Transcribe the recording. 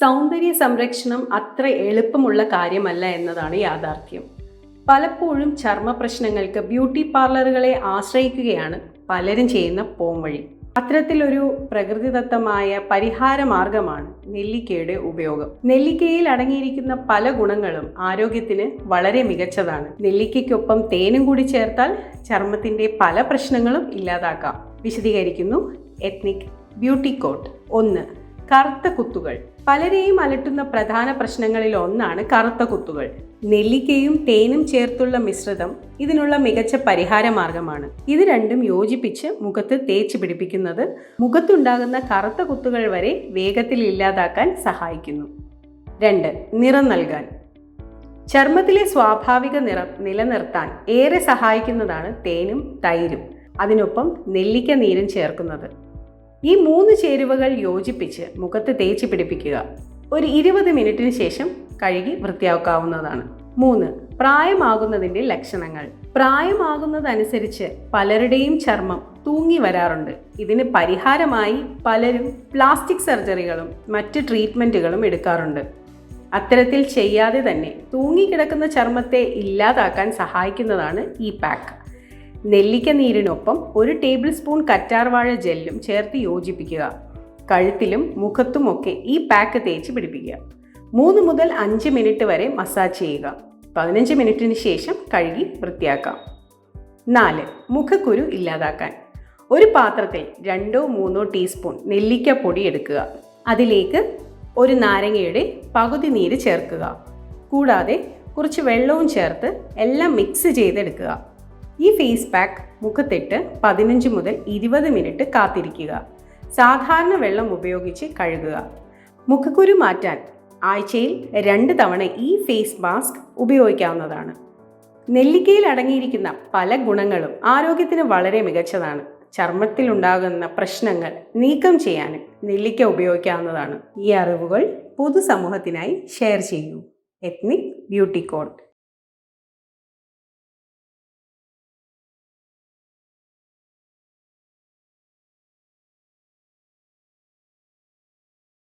സൗന്ദര്യ സംരക്ഷണം അത്ര എളുപ്പമുള്ള കാര്യമല്ല എന്നതാണ് യാഥാർത്ഥ്യം. പലപ്പോഴും ചർമ്മ പ്രശ്നങ്ങൾക്ക് ബ്യൂട്ടി പാർലറുകളെ ആശ്രയിക്കുകയാണ് പലരും ചെയ്യുന്ന പോംവഴി അത്തരത്തിലൊരു പ്രകൃതിദത്തമായ പരിഹാര മാർഗമാണ് നെല്ലിക്കയുടെ ഉപയോഗം. നെല്ലിക്കയിൽ അടങ്ങിയിരിക്കുന്ന പല ഗുണങ്ങളും ആരോഗ്യത്തിന് വളരെ മികച്ചതാണ്. നെല്ലിക്കയ്ക്കൊപ്പം തേനും കൂടി ചേർത്താൽ ചർമ്മത്തിന്റെ പല പ്രശ്നങ്ങളും ഇല്ലാതാക്കാം. വിശദീകരിക്കുന്നു. എത്നിക് ബ്യൂട്ടി കോട്ട് ഒന്ന് കറുത്ത കുത്തുകൾ. പലരെയും അലട്ടുന്ന പ്രധാന പ്രശ്നങ്ങളിൽ ഒന്നാണ് കറുത്ത കുത്തുകൾ. നെല്ലിക്കയും തേനും ചേർത്തുള്ള മിശ്രിതം ഇതിനുള്ള മികച്ച പരിഹാര മാർഗമാണ്. ഇത് രണ്ടും യോജിപ്പിച്ച് മുഖത്ത് തേച്ച് പിടിപ്പിക്കുന്നത് മുഖത്തുണ്ടാകുന്ന കറുത്ത കുത്തുകൾ വരെ വേഗത്തിൽ ഇല്ലാതാക്കാൻ സഹായിക്കുന്നു. രണ്ട് നിറം നൽകാൻ. ചർമ്മത്തിലെ സ്വാഭാവിക നിറം നിലനിർത്താൻ ഏറെ സഹായിക്കുന്നതാണ് തേനും തൈരും. അതിനൊപ്പം നെല്ലിക്ക നീരും ചേർക്കുന്നത്. ഈ മൂന്ന് ചേരുവകൾ യോജിപ്പിച്ച് മുഖത്ത് തേച്ച് പിടിപ്പിക്കുക. ഒരു ഇരുപത് മിനിറ്റിന് ശേഷം കഴുകി വൃത്തിയാക്കാവുന്നതാണ്. മൂന്ന് പ്രായമാകുന്നതിന്റെ ലക്ഷണങ്ങൾ. പ്രായമാകുന്നതനുസരിച്ച് പലരുടെയും ചർമ്മം തൂങ്ങി വരാറുണ്ട്. ഇതിന് പരിഹാരമായി പലരും പ്ലാസ്റ്റിക് സർജറികളും മറ്റ് ട്രീറ്റ്മെന്റുകളും എടുക്കാറുണ്ട്. അത്തരത്തിൽ ചെയ്യാതെ തന്നെ തൂങ്ങിക്കിടക്കുന്ന ചർമ്മത്തെ ഇല്ലാതാക്കാൻ സഹായിക്കുന്നതാണ് ഈ പാക്ക്. നെല്ലിക്ക നീരിനൊപ്പം ഒരു ടേബിൾ സ്പൂൺ കറ്റാർവാഴ ജെല്ലും ചേർത്ത് യോജിപ്പിക്കുക. കഴുത്തിലും മുഖത്തുമൊക്കെ ഈ പാക്ക് തേച്ച് പിടിപ്പിക്കുക. മൂന്ന് മുതൽ അഞ്ച് മിനിറ്റ് വരെ മസാജ് ചെയ്യുക. പതിനഞ്ച് മിനിറ്റിന് ശേഷം കഴുകി വൃത്തിയാക്കാം. നാല് മുഖക്കുരു ഇല്ലാതാക്കാൻ. ഒരു പാത്രത്തിൽ രണ്ടോ മൂന്നോ ടീസ്പൂൺ നെല്ലിക്ക പൊടി എടുക്കുക. അതിലേക്ക് ഒരു നാരങ്ങയുടെ പകുതി നീര് ചേർക്കുക. കൂടാതെ കുറച്ച് വെള്ളവും ചേർത്ത് എല്ലാം മിക്സ് ചെയ്തെടുക്കുക. ഈ ഫേസ് പാക്ക് മുഖത്തിട്ട് പതിനഞ്ച് മുതൽ ഇരുപത് മിനിറ്റ് കാത്തിരിക്കുക. സാധാരണ വെള്ളം ഉപയോഗിച്ച് കഴുകുക. മുഖക്കുരു മാറ്റാൻ ആഴ്ചയിൽ രണ്ട് തവണ ഈ ഫേസ് മാസ്ക് ഉപയോഗിക്കാവുന്നതാണ്. നെല്ലിക്കയിൽ അടങ്ങിയിരിക്കുന്ന പല ഗുണങ്ങളും ആരോഗ്യത്തിന് വളരെ മികച്ചതാണ്. ചർമ്മത്തിലുണ്ടാകുന്ന പ്രശ്നങ്ങൾ നീക്കം ചെയ്യാനും നെല്ലിക്ക ഉപയോഗിക്കാവുന്നതാണ്. ഈ അറിവുകൾ പൊതുസമൂഹത്തിനായി ഷെയർ ചെയ്യൂ. Ethnic beauty code